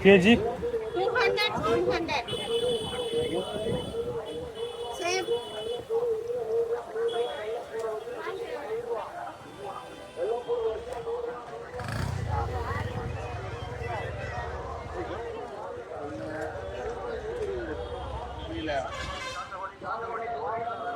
200, 200. Same. ಹೆಂಗ ಇನ್ನು ಇರ್ಬೋದು ಹ್ಮ್.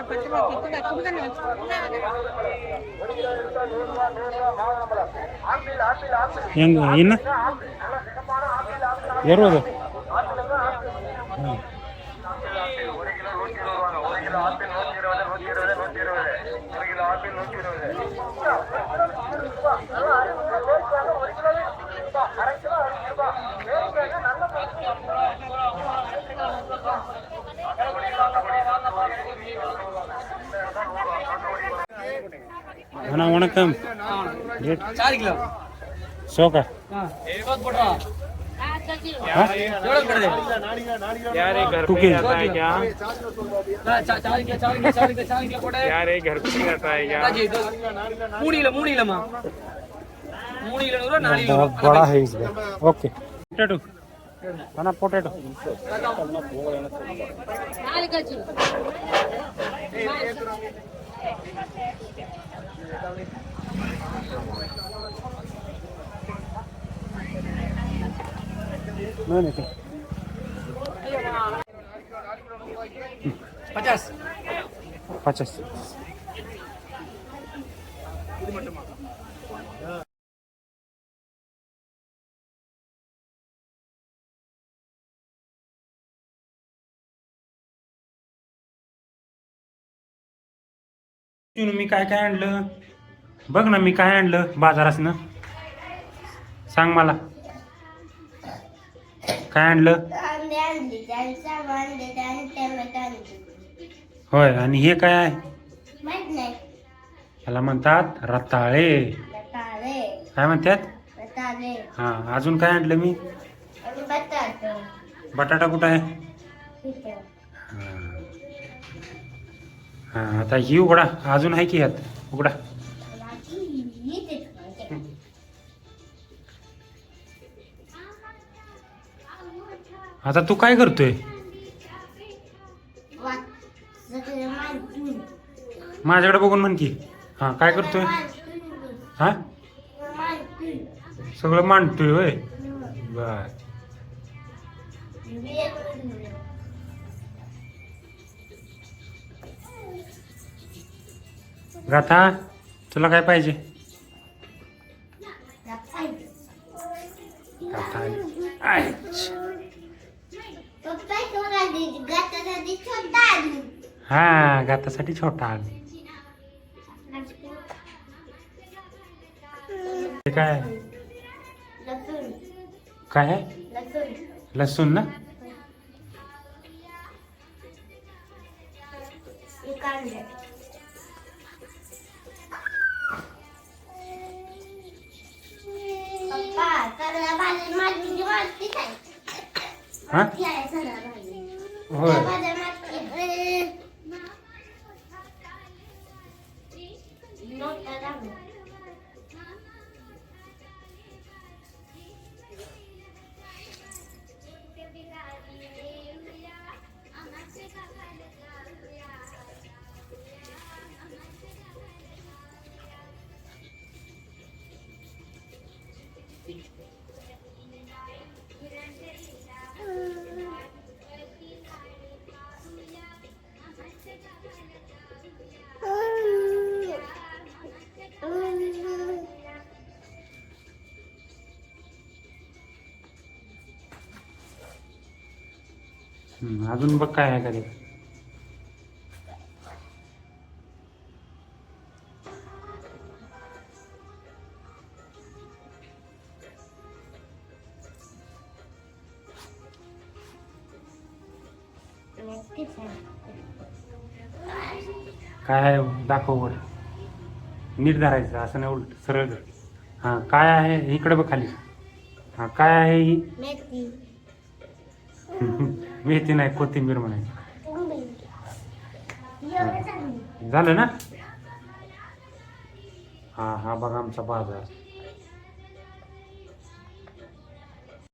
பத்து ரூபா பத்து ரூபா கிட்டு தான் கொடுக்கணும் ಹೆಂಗ ಇನ್ನ? ಎರೋದು ಹ್ಞೂ நாலு கிலோ बहुत बड़ा है इसमें ओके पोटैटो खाना potato Mana tu? Pachas. Pachas. मी काय काय आणलं? बघ ना मी काय आणलं बाजारातनं सांग मला. काय आणलं? होय आणि हे काय आहे? माहीत नाही याला म्हणतात रताळे. काय म्हणतात? हा अजून काय आणलं मी? बटाटे. बटाटा कुठं आहे. हा. आता ही उघडा. अजून आहे की ह्यात उघडा. आता तू काय करतोय? माझ्याकडे बघून म्हण की. हा काय करतोय? हा? सगळं मांडतोय होय? बर. गाथा तुला काय पाहिजे. हा गातासाठी छोटा आली. काय? काय लसूण ना? हा? होय. हम्म, अजून बघ काय आहे का ते. काय आहे दाखव वर. नीट धरायचं असं नाही उलट सरळ धर. हां काय आहे इकडे बघ खाली. हां काय आहे ही? मेथी. मेथी नाही कोथिंबीर म्हणायची. झालं ना? हा हा बघा आमचा बाजार.